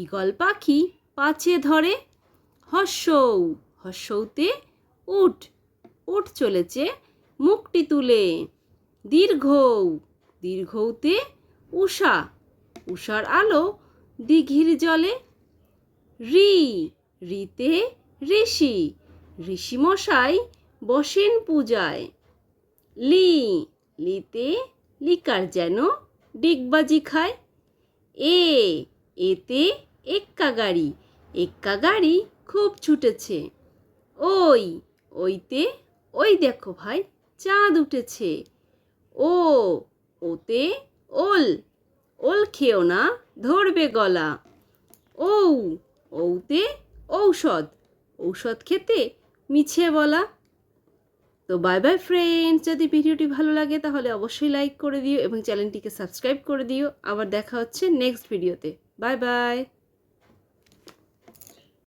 Eagle পাখি পাছে ধরে। হর্ষৌ হর্ষৌতে উঠ উঠ চলেছে মুখটি তুলে। দীর্ঘৌ, দীর্ঘৌতে উষা উষার আলো দিঘির জলে। রি, রিতে ঋষি ঋষি মশাই বসেন পূজায়। লি, লিতে লিকার যেন ডিগবাজি খায়। এ, এতে এক্কা গাড়ি এক্কা গাড়ি খুব ছুটেছে। ওই, ওইতে, ওই দেখো ভাই, চাঁদ উঠেছে। ও, ওতে ওল ওল খেও না, ধরবে গলা। ঔ, ঔতে ঔষধ ঔষধ খেতে মিছে বলা। তো বাই বাই ফ্রেন্ডস যদি ভিডিওটি ভালো লাগে তাহলে অবশ্যই লাইক করে দিও এবং চ্যানেলটিকে সাবস্ক্রাইব করে দিও। আবার দেখা হচ্ছে নেক্সট ভিডিওতে বাই বাই